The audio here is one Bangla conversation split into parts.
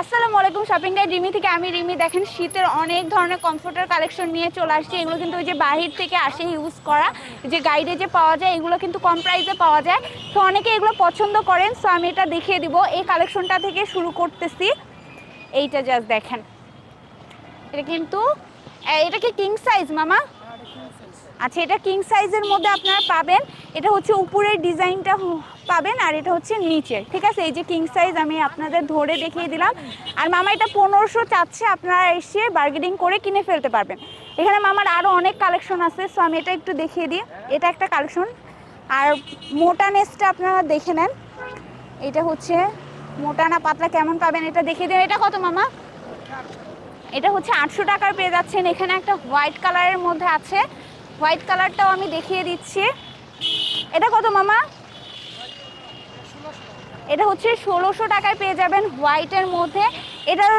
আসসালামু আলাইকুম শপিং গাইড রিমি থেকে। আমি রিমি, দেখেন শীতের অনেক ধরনের কমফোর্টার কালেকশন নিয়ে চলে আসছি। এগুলো কিন্তু ওই যে বাহির থেকে আসে ইউজ করা। যে গাইডে যে পাওয়া যায়, এগুলো কিন্তু কম প্রাইসে পাওয়া যায়। তো অনেকে এগুলো পছন্দ করেন সো আমি এটা দেখিয়ে দিব। এই কালেকশনটা থেকে শুরু করতেছি। এইটা জাস্ট দেখেন। এটা কিন্তু এটা কি কিং সাইজ মামা? আচ্ছা এটা কিং সাইজের মধ্যে আপনারা পাবেন। এটা হচ্ছে উপরের ডিজাইনটা পাবেন আর এটা হচ্ছে নিচে ঠিক আছে? এই যে কিং সাইজ আমি আপনাদের ধরে দেখিয়ে দিলাম। আর মামা এটা পনেরোশো চাচ্ছে, আপনারা এসে বার্গেনিং করে কিনে ফেলতে পারবেন। এখানে মামার আরও অনেক কালেকশন আছে সো আমি এটা একটু দেখিয়ে দিই। এটা একটা কালেকশন আর মোটা নেসটা আপনারা দেখে নেন। এটা হচ্ছে মোটা না পাতলা, কেমন পাবেন এটা দেখিয়ে দিন। এটা কত মামা? এটা হচ্ছে আটশো টাকার পেয়ে যাচ্ছেন। এখানে একটা হোয়াইট কালারের মধ্যে আছে। হোয়াইট কালারটাও আমি দেখিয়ে দিচ্ছি। এটা কত মামা? এটা হচ্ছে ষোলোশো টাকায় পেয়ে যাবেন হোয়াইটের মধ্যে। এটার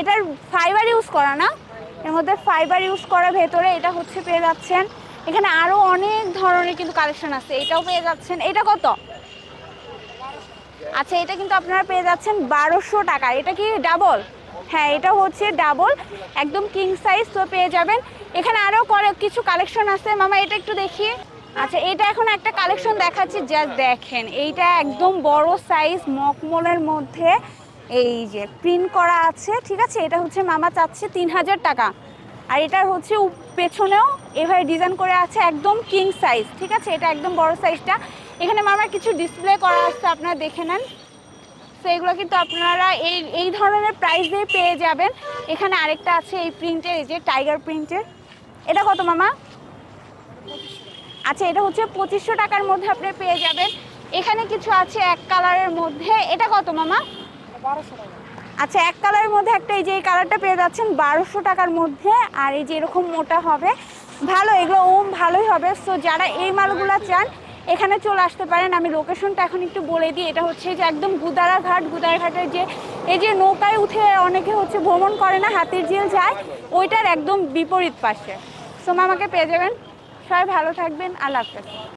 এটার ফাইবার ইউজ করা না? এর মধ্যে ফাইবার ইউজ করা ভেতরে এটা হচ্ছে পেয়ে যাচ্ছেন। এখানে আরও অনেক ধরনের কিন্তু কালেকশন আছে, এটাও পেয়ে যাচ্ছেন। এটা কত? আচ্ছা এটা কিন্তু আপনারা পেয়ে যাচ্ছেন বারোশো টাকা। এটা কি ডাবল হ্যাঁ এটা হচ্ছে ডাবল, একদম কিং সাইজ তো পেয়ে যাবেন। এখানে আরও কিছু কালেকশন আছে। মামা, এটা একটু দেখিয়ে। আচ্ছা এটা এখন একটা কালেকশন দেখাচ্ছি জাস্ট দেখেন। এইটা একদম বড় সাইজ মকমলের মধ্যে। এই যে প্রিন্ট করা আছে, ঠিক আছে? এটা হচ্ছে মামা চাচ্ছে তিন হাজার টাকা। আর এটার হচ্ছে পেছনেও এভাবে ডিজাইন করে আছে, একদম কিং সাইজ ঠিক আছে? এটা একদম বড় সাইজটা এখানে মামার কিছু ডিসপ্লে করা আছে, আপনারা দেখে নেন। তো এগুলো কিন্তু আপনারা এই এই ধরনের প্রাইসে পেয়ে যাবেন। এখানে আরেকটা আছে এই প্রিন্টের এই যে টাইগার প্রিন্টের এটা কত মামা? আচ্ছা এটা হচ্ছে পঁচিশশো টাকার মধ্যে আপনি পেয়ে যাবেন। এখানে কিছু আছে এক কালারের মধ্যে। এটা কত মামা? আচ্ছা এক কালারের মধ্যে একটা এই যে এই কালারটা পেয়ে যাচ্ছেন বারোশো টাকার মধ্যে। আর এই যে এরকম মোটা হবে। ভালো, এগুলো ওম ভালোই হবে। সো যারা এই মালগুলো চান এখানে চলে আসতে পারেন। আমি লোকেশনটা এখন একটু বলে দিই। এটা হচ্ছে যে একদম গুদারা ঘাট। গুদারা ঘাটের যে, এই যে নৌকায় উঠে অনেকে হচ্ছে ভ্রমণ করে না, হাতির ঝিল যায়, ওইটার একদম বিপরীত পাশে। সোমা মামাকে পেয়ে যাবেন। সবাই ভালো থাকবেন। আল্লাহ হাফেজ।